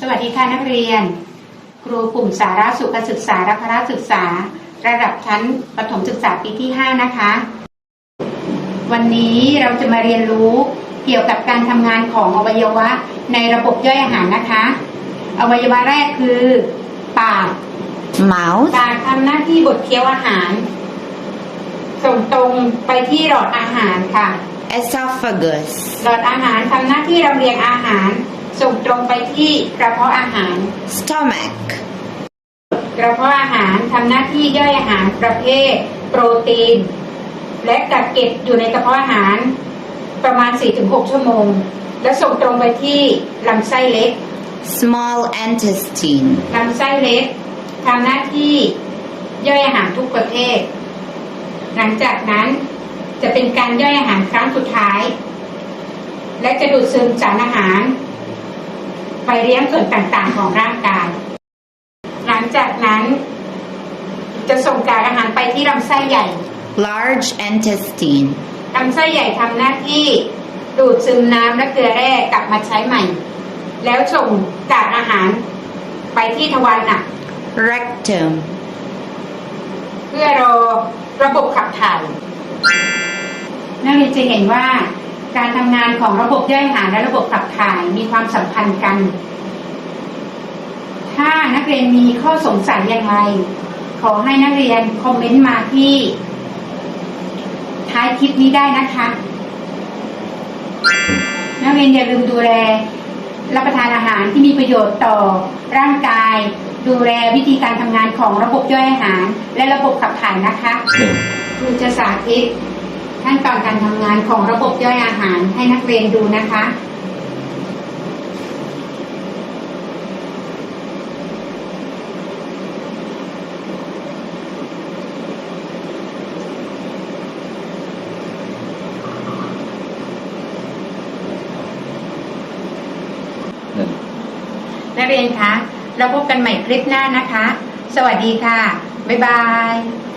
สวัสดีค่ะนักเรียน ครูกลุ่มสาระสุขศึกษาและพละศึกษา ระดับชั้นประถมศึกษาปีที่ 5 นะคะ วันนี้เราจะมาเรียนรู้เกี่ยวกับการทำงานของอวัยวะในระบบย่อยอาหารนะคะ อวัยวะแรกคือ ปาก mouth, ปากทำหน้าที่บดเคี้ยวอาหาร ส่งตรงไปที่หลอดอาหารค่ะ esophagus, หลอดอาหารทำหน้าที่ลำเลียงอาหาร ส่งตรงไปที่กระเพาะอาหาร stomach, กระเพาะอาหารทำหน้าที่ย่อยอาหารประเภท โปรตีน และกักเก็บอยู่ในกระเพาะอาหาร ประมาณ 4-6 ชั่วโมง และส่งตรงไปที่ลำไส้เล็ก small intestine, ลำไส้เล็กทำหน้าที่ย่อยอาหารทุกประเภท หลังจากนั้นจะเป็นการย่อยอาหารครั้งสุดท้าย และจะดูดซึมสารอาหาร ไปเลี้ยงส่วนต่างๆของร่างกาย หลังจากนั้น จะส่งกากอาหารไปที่ลำไส้ใหญ่ large intestine, ลำไส้ใหญ่ทำหน้าที่ดูดซึมน้ำและเกลือแร่กลับมาใช้ใหม่ แล้วส่งกากอาหารไปที่ทวารหนัก rectum, เพื่อรอระบบขับถ่ายนักเรียนจะเห็นว่า การทำงานของระบบย่อยอาหารและระบบขับถ่ายมีความสัมพันธ์กัน ถ้านักเรียนมีข้อสงสัยอย่างไร ขอให้นักเรียนคอมเมนต์มาที่ ท้ายคลิปนี้ได้นะคะ นักเรียนอย่าลืมดูแลรับประทานอาหารที่มีประโยชน์ต่อร่างกาย ดูแลวิธีการทำงานของระบบย่อยอาหาร และระบบขับถ่ายนะคะครูจะสาธิตขั้นตอน การทำงานของระบบย่อยอาหารให้นักเรียนดูนะคะ นักเรียนคะเราพบกันใหม่คลิปหน้านะคะ สวัสดีค่ะ บ๊ายบาย